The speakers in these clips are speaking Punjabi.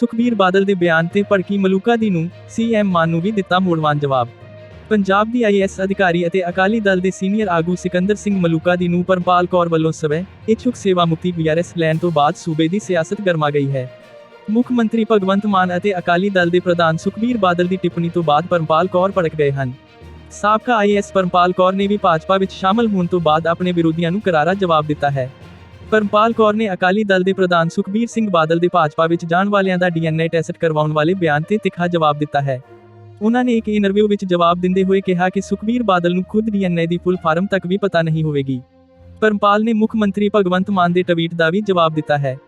ਸੁਖਬੀਰ ਬਾਦਲ ਦੇ ਬਿਆਨ ਤੇ ਭੜਕੀ ਮਲੂਕਾ ਦੀ ਨੂੰ ਸੀਐਮ ਮਾਨ ਨੂੰ ਵੀ ਦਿੱਤਾ ਮੋੜਵਾਨ ਜਵਾਬ। ਪੰਜਾਬ ਦੀ ਆਈਐਸ ਅਧਿਕਾਰੀ ਅਤੇ ਅਕਾਲੀ ਦਲ ਦੇ ਸੀਨੀਅਰ ਆਗੂ ਸਿਕੰਦਰ ਸਿੰਘ ਮਲੂਕਾ ਦੀ ਨੂੰ ਪਰਪਾਲ ਕੌਰ ਵੱਲੋਂ ਸਵੈ ਇਛੁਕ ਸੇਵਾ ਮੁਕਤੀ ਵੀਆਰਐਸ ਲੈਣ ਤੋਂ ਬਾਅਦ ਸੂਬੇ ਦੀ ਸਿਆਸਤ ਗਰਮਾ ਗਈ ਹੈ। ਮੁੱਖ ਮੰਤਰੀ ਭਗਵੰਤ ਮਾਨ ਅਤੇ ਅਕਾਲੀ ਦਲ ਦੇ ਪ੍ਰਧਾਨ ਸੁਖਬੀਰ ਬਾਦਲ ਦੀ ਟਿੱਪਣੀ ਤੋਂ ਬਾਅਦ ਪਰਮਪਾਲ ਕੌਰ ਭੜਕ ਗਏ ਹਨ। ਸਾਬਕਾ ਆਈਐਸ ਪਰਮਪਾਲ ਕੌਰ ਨੇ ਵੀ ਭਾਜਪਾ ਵਿੱਚ ਸ਼ਾਮਲ ਹੋਣ ਤੋਂ ਬਾਅਦ ਆਪਣੇ ਵਿਰੋਧੀਆਂ ਨੂੰ ਕਰਾਰਾ ਜਵਾਬ ਦਿੱਤਾ ਹੈ। ਪਰਮਪਾਲ ਕੌਰ ਨੇ ਅਕਾਲੀ ਦਲ ਦੇ ਪ੍ਰਧਾਨ ਸੁਖਬੀਰ ਸਿੰਘ ਬਾਦਲ ਦੇ ਭਾਜਪਾ ਵਿੱਚ ਜਾਣ ਵਾਲਿਆਂ ਦਾ ਡੀਐਨਏ ਟੈਸਟ ਕਰਵਾਉਣ ਵਾਲੇ ਬਿਆਨ ਤੇ ਤਿੱਖਾ ਜਵਾਬ ਦਿੱਤਾ ਹੈ। ਉਹਨਾਂ ਨੇ ਇੱਕ ਇੰਟਰਵਿਊ ਵਿੱਚ ਜਵਾਬ ਦਿੰਦੇ ਹੋਏ ਕਿਹਾ ਕਿ ਸੁਖਬੀਰ ਬਾਦਲ ਨੂੰ ਖੁਦ ਡੀਐਨਏ ਦੀ ਫੁੱਲ ਫਾਰਮ ਤੱਕ ਵੀ ਪਤਾ ਨਹੀਂ ਹੋਵੇਗੀ। ਪਰਮਪਾਲ ਨੇ ਮੁੱਖ ਮੰਤਰੀ ਭਗਵੰਤ ਮਾਨ ਦੇ ਟਵੀਟ ਦਾ ਵੀ ਜਵਾਬ ਦਿੱਤਾ ਹੈ।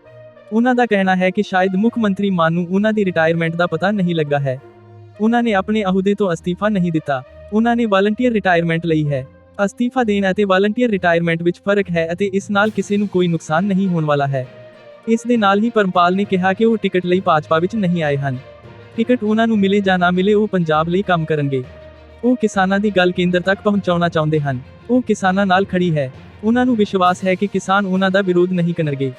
ਉਹਨਾਂ ਦਾ ਕਹਿਣਾ ਹੈ ਕਿ ਸ਼ਾਇਦ ਮੁੱਖ ਮੰਤਰੀ ਮਾਨ ਨੂੰ ਉਹਨਾਂ ਦੀ ਰਿਟਾਇਰਮੈਂਟ ਦਾ ਪਤਾ ਨਹੀਂ ਲੱਗਾ ਹੈ। ਉਹਨਾਂ ਨੇ ਆਪਣੇ ਅਹੁਦੇ ਤੋਂ ਅਸਤੀਫਾ ਨਹੀਂ ਦਿੱਤਾ। ਉਹਨਾਂ ਨੇ ਵਾਲੰਟੀਅਰ ਰਿਟਾਇਰਮੈਂਟ ਲਈ ਹੈ। ਅਸਤੀਫਾ ਦੇਣ ਅਤੇ ਵਾਲੰਟੀਅਰ ਰਿਟਾਇਰਮੈਂਟ ਵਿੱਚ ਫ਼ਰਕ ਹੈ ਅਤੇ ਇਸ ਨਾਲ ਕਿਸੇ ਨੂੰ ਕੋਈ ਨੁਕਸਾਨ ਨਹੀਂ ਹੋਣ ਵਾਲਾ ਹੈ। ਇਸ ਦੇ ਨਾਲ ਹੀ ਪਰਮਪਾਲ ਨੇ ਕਿਹਾ ਕਿ ਉਹ ਟਿਕਟ ਲਈ ਭਾਜਪਾ ਵਿੱਚ ਨਹੀਂ ਆਏ ਹਨ। ਟਿਕਟ ਉਹਨਾਂ ਨੂੰ ਮਿਲੇ ਜਾਂ ਨਾ ਮਿਲੇ ਉਹ ਪੰਜਾਬ ਲਈ ਕੰਮ ਕਰਨਗੇ। ਉਹ ਕਿਸਾਨਾਂ ਦੀ ਗੱਲ ਕੇਂਦਰ ਤੱਕ ਪਹੁੰਚਾਉਣਾ ਚਾਹੁੰਦੇ ਹਨ। ਉਹ ਕਿਸਾਨਾਂ ਨਾਲ ਖੜੀ ਹੈ। ਉਹਨਾਂ ਨੂੰ ਵਿਸ਼ਵਾਸ ਹੈ ਕਿ ਕਿਸਾਨ ਉਹਨਾਂ ਦਾ ਵਿਰੋਧ ਨਹੀਂ ਕਰਨਗੇ।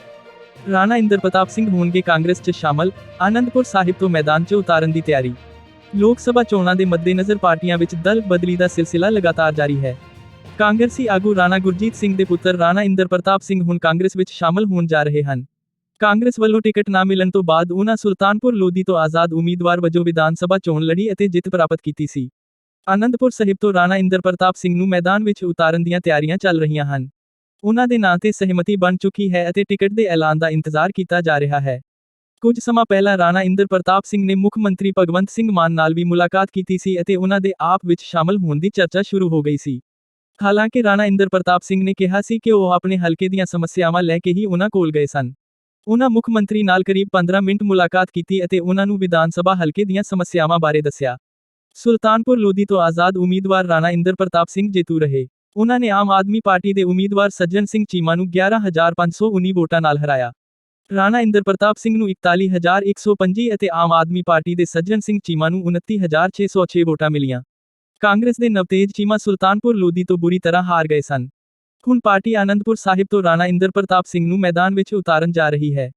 ਰਾਣਾ ਇੰਦਰ ਪ੍ਰਤਾਪ ਸਿੰਘ ਹੋਣਗੇ ਕਾਂਗਰਸ 'ਚ ਸ਼ਾਮਲ, ਆਨੰਦਪੁਰ ਸਾਹਿਬ ਤੋਂ ਮੈਦਾਨ 'ਚ ਉਤਾਰਨ ਦੀ ਤਿਆਰੀ। ਲੋਕ ਸਭਾ ਚੋਣਾਂ ਦੇ ਮੱਦੇਨਜ਼ਰ ਪਾਰਟੀਆਂ ਵਿੱਚ ਦਲ ਬਦਲੀ ਦਾ ਸਿਲਸਿਲਾ ਲਗਾਤਾਰ ਜਾਰੀ ਹੈ। ਕਾਂਗਰਸੀ ਆਗੂ ਰਾਣਾ ਗੁਰਜੀਤ ਸਿੰਘ ਦੇ ਪੁੱਤਰ ਰਾਣਾ ਇੰਦਰ ਪ੍ਰਤਾਪ ਸਿੰਘ ਹੁਣ ਕਾਂਗਰਸ ਵਿੱਚ ਸ਼ਾਮਲ ਹੋਣ ਜਾ ਰਹੇ ਹਨ। ਕਾਂਗਰਸ ਵੱਲੋਂ ਟਿਕਟ ਨਾ ਮਿਲਣ ਤੋਂ ਬਾਅਦ ਉਹਨਾਂ ਸੁਲਤਾਨਪੁਰ ਲੋਧੀ ਤੋਂ ਆਜ਼ਾਦ ਉਮੀਦਵਾਰ ਵਜੋਂ ਵਿਧਾਨ ਸਭਾ ਚੋਣ ਲੜੀ ਅਤੇ ਜਿੱਤ ਪ੍ਰਾਪਤ ਕੀਤੀ ਸੀ। ਆਨੰਦਪੁਰ ਸਾਹਿਬ ਤੋਂ ਰਾਣਾ ਇੰਦਰ ਪ੍ਰਤਾਪ ਸਿੰਘ ਨੂੰ ਮੈਦਾਨ ਵਿੱਚ ਉਤਾਰਨ ਦੀਆਂ ਤਿਆਰੀਆਂ ਚੱਲ ਰਹੀਆਂ ਹਨ। ਉਹਨਾਂ ਦੇ ਨਾਂ ਤੇ ਸਹਿਮਤੀ ਬਣ ਚੁੱਕੀ ਹੈ ਅਤੇ ਟਿਕਟ ਦੇ ਐਲਾਨ ਦਾ ਇੰਤਜ਼ਾਰ ਕੀਤਾ ਜਾ ਰਿਹਾ ਹੈ। ਕੁਝ ਸਮਾਂ ਪਹਿਲਾਂ ਰਾਣਾ ਇੰਦਰ ਪ੍ਰਤਾਪ ਸਿੰਘ ਨੇ ਮੁੱਖ ਮੰਤਰੀ ਭਗਵੰਤ ਸਿੰਘ ਮਾਨ ਨਾਲ ਵੀ ਮੁਲਾਕਾਤ ਕੀਤੀ ਸੀ ਅਤੇ ਉਹਨਾਂ ਦੇ ਆਪ ਵਿੱਚ ਸ਼ਾਮਲ ਹੋਣ ਦੀ ਚਰਚਾ ਸ਼ੁਰੂ ਹੋ ਗਈ ਸੀ। ਹਾਲਾਂਕਿ ਰਾਣਾ ਇੰਦਰ ਪ੍ਰਤਾਪ ਸਿੰਘ ਨੇ ਕਿਹਾ ਸੀ ਕਿ ਉਹ ਆਪਣੇ ਹਲਕੇ ਦੀਆਂ ਸਮੱਸਿਆਵਾਂ ਲੈ ਕੇ ਹੀ ਉਹਨਾਂ ਕੋਲ ਗਏ ਸਨ। ਉਹਨਾਂ ਮੁੱਖ ਮੰਤਰੀ ਨਾਲ ਕਰੀਬ 15 ਮਿੰਟ ਮੁਲਾਕਾਤ ਕੀਤੀ ਅਤੇ ਉਹਨਾਂ ਨੂੰ ਵਿਧਾਨ ਸਭਾ ਹਲਕੇ ਦੀਆਂ ਸਮੱਸਿਆਵਾਂ ਬਾਰੇ ਦੱਸਿਆ। ਸੁਲਤਾਨਪੁਰ ਲੋਧੀ ਤੋਂ ਆਜ਼ਾਦ ਉਮੀਦਵਾਰ ਰਾਣਾ ਇੰਦਰ ਪ੍ਰਤਾਪ ਸਿੰਘ ਜੇਤੂ ਰਹੇ। ਉਹਨਾਂ ਨੇ ਆਮ ਆਦਮੀ ਪਾਰਟੀ ਦੇ ਉਮੀਦਵਾਰ ਸੱਜਣ ਸਿੰਘ ਚੀਮਾ ਨੂੰ 11519 ਵੋਟਾਂ ਨਾਲ ਹਰਾਇਆ। ਰਾਣਾ ਇੰਦਰ ਪ੍ਰਤਾਪ ਸਿੰਘ ਨੂੰ 41125 ਅਤੇ ਆਮ ਆਦਮੀ ਪਾਰਟੀ ਦੇ ਸੱਜਣ ਸਿੰਘ ਚੀਮਾ ਨੂੰ 29606 ਵੋਟਾਂ ਮਿਲੀਆਂ। ਕਾਂਗਰਸ ਦੇ ਨਵਤੇਜ ਚੀਮਾ ਸੁਲਤਾਨਪੁਰ ਲੋਧੀ ਤੋਂ ਬੁਰੀ ਤਰ੍ਹਾਂ ਹਾਰ ਗਏ ਸਨ। ਹੁਣ ਪਾਰਟੀ ਆਨੰਦਪੁਰ ਸਾਹਿਬ ਤੋਂ ਰਾਣਾ ਇੰਦਰ ਪ੍ਰਤਾਪ ਸਿੰਘ ਨੂੰ ਮੈਦਾਨ ਵਿੱਚ ਉਤਾਰਨ ਜਾ ਰਹੀ ਹੈ।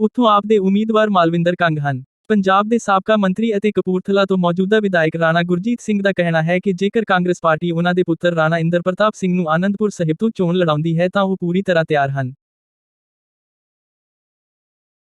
ਉੱਥੋਂ ਆਪ ਦੇ ਉਮੀਦਵਾਰ ਮਾਲਵਿੰਦਰ ਕੰਗ ਹਨ। ਪੰਜਾਬ ਦੇ ਸਾਬਕਾ ਮੰਤਰੀ ਅਤੇ ਕਪੂਰਥਲਾ ਤੋਂ ਮੌਜੂਦਾ ਵਿਧਾਇਕ ਰਾਣਾ ਗੁਰਜੀਤ ਸਿੰਘ ਦਾ ਕਹਿਣਾ ਹੈ ਕਿ ਜੇਕਰ ਕਾਂਗਰਸ ਪਾਰਟੀ ਉਹਨਾਂ ਦੇ ਪੁੱਤਰ ਰਾਣਾ ਇੰਦਰ ਪ੍ਰਤਾਪ ਸਿੰਘ ਨੂੰ ਆਨੰਦਪੁਰ ਸਾਹਿਬ ਤੋਂ ਚੋਣ ਲੜਾਉਂਦੀ ਹੈ ਤਾਂ ਉਹ ਪੂਰੀ ਤਰ੍ਹਾਂ ਤਿਆਰ ਹਨ।